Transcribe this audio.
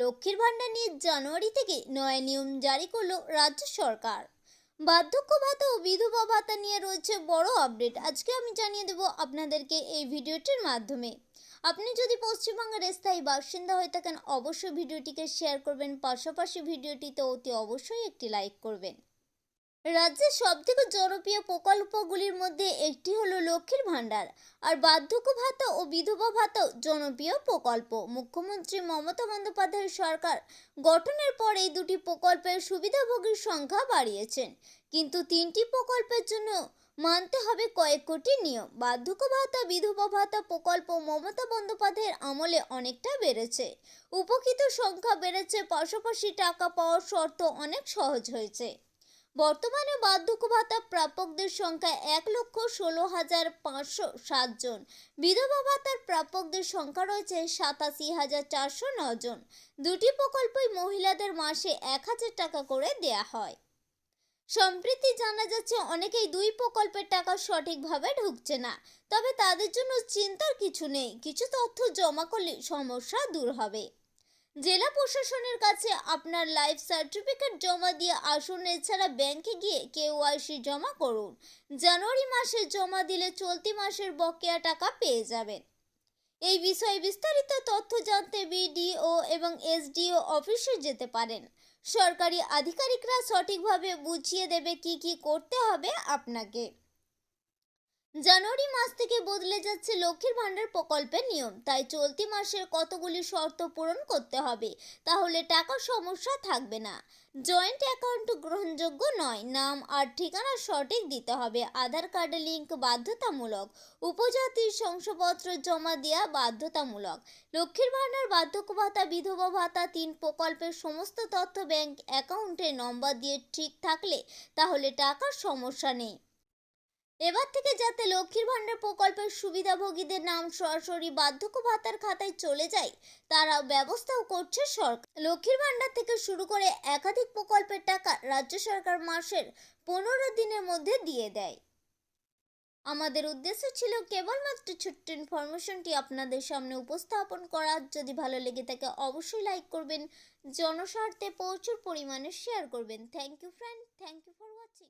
লক্ষ্মীর ভাণ্ডার নিয়ে জানুয়ারি থেকে নয়া নিয়ম জারি করল রাজ্য সরকার। বার্ধক্য ভাতা ও বিধবা ভাতা নিয়ে রয়েছে বড় আপডেট। আজকে আমি জানিয়ে দেব আপনাদেরকে এই ভিডিওটির মাধ্যমে। আপনি যদি পশ্চিমবঙ্গের স্থায়ী বাসিন্দা হয়ে থাকেন, অবশ্যই ভিডিওটিকে শেয়ার করবেন। পাশাপাশি ভিডিওটিতে অতি অবশ্যই একটি লাইক করবেন। রাজ্যের সবথেকে জনপ্রিয় প্রকল্পগুলির মধ্যে একটি হলো লক্ষ্মীর ভাণ্ডার। আর বার্ধক্য ভাতা ও বিধবা ভাতাও জনপ্রিয় প্রকল্প। মুখ্যমন্ত্রী মমতা বন্দ্যোপাধ্যায়ের সরকার গঠনের পর এই দুটি প্রকল্পের সুবিধাভোগীর সংখ্যা বাড়িয়েছেন। কিন্তু তিনটি প্রকল্পের জন্য মানতে হবে কয়েক কোটি নিয়ম। বার্ধক্য ভাতা, বিধবা ভাতা প্রকল্প মমতা বন্দ্যোপাধ্যায়ের আমলে অনেকটা বেড়েছে। উপকৃত সংখ্যা বেড়েছে, পাশাপাশি টাকা পাওয়ার শর্ত অনেক সহজ হয়েছে। বর্তমানে বার্ধক্য ভাতা প্রাপকদের সংখ্যা এক লক্ষ ষোলো হাজার পাঁচশো সাতজন বিধবা ভাতার প্রাপকদের সংখ্যা রয়েছে সাতাশি হাজার চারশো জন। দুটি প্রকল্পই মহিলাদের মাসে এক হাজার টাকা করে দেয়া হয়। সম্প্রতি জানা যাচ্ছে, অনেকেই দুই প্রকল্পের টাকা সঠিকভাবে ঢুকছে না। তবে তাদের জন্য চিন্তার কিছু নেই। কিছু তথ্য জমা করলে সমস্যা দূর হবে। জেলা প্রশাসনের কাছে আপনার লাইফ সার্টিফিকেট জমা দিয়ে আসুন। এছাড়া ব্যাংকে গিয়ে কেওয়াইসি জমা করুন। জানুয়ারি মাসে জমা দিলে চলতি মাসের বকেয়া টাকা পেয়ে যাবেন। এই বিষয়ে বিস্তারিত তথ্য জানতে বিডিও এবং এসডিও অফিসে যেতে পারেন। সরকারি আধিকারিকরা সঠিকভাবে বুঝিয়ে দেবে কি কি করতে হবে আপনাকে। জানুয়ারি মাস থেকে বদলে যাচ্ছে লক্ষ্মীর ভাণ্ডার প্রকল্পের নিয়ম। তাই চলতি মাসের কতগুলি শর্ত পূরণ করতে হবে, তাহলে টাকার সমস্যা থাকবে না। জয়েন্ট অ্যাকাউন্ট গ্রহণযোগ্য নয়, নাম আর ঠিকানা সঠিক দিতে হবে। আধার কার্ডের লিঙ্ক বাধ্যতামূলক উপজাতির শংসাপত্র জমা দেওয়া বাধ্যতামূলক, লক্ষ্মীর ভাণ্ডার বার্ধক্য ভাতা বিধবা ভাতা, তিন প্রকল্পের সমস্ত তথ্য ব্যাংক অ্যাকাউন্টে নম্বর দিয়ে ঠিক থাকলে তাহলে টাকার সমস্যা নেই। এবার থেকে যাতে লক্ষ্মীর ভাণ্ডার প্রকল্পের সুবিধাভোগীদের নাম সরাসরি বার্ধক্য ভাতার খাতায় চলে যায় তারা ব্যবস্থাও করছে সরকার। লক্ষ্মীর ভাণ্ডার থেকে শুরু করে একাধিক প্রকল্পের টাকা রাজ্য সরকার মাসের পনেরো দিনের মধ্যে দিয়ে দেয়। আমাদের উদ্দেশ্য ছিল কেবলমাত্র ছোট্ট ইনফরমেশনটি আপনাদের সামনে উপস্থাপন করা। যদি ভালো লেগে থাকে, অবশ্যই লাইক করবেন, জনস্বার্থে প্রচুর পরিমাণে শেয়ার করবেন। Thank you, friend. Thank you for watching.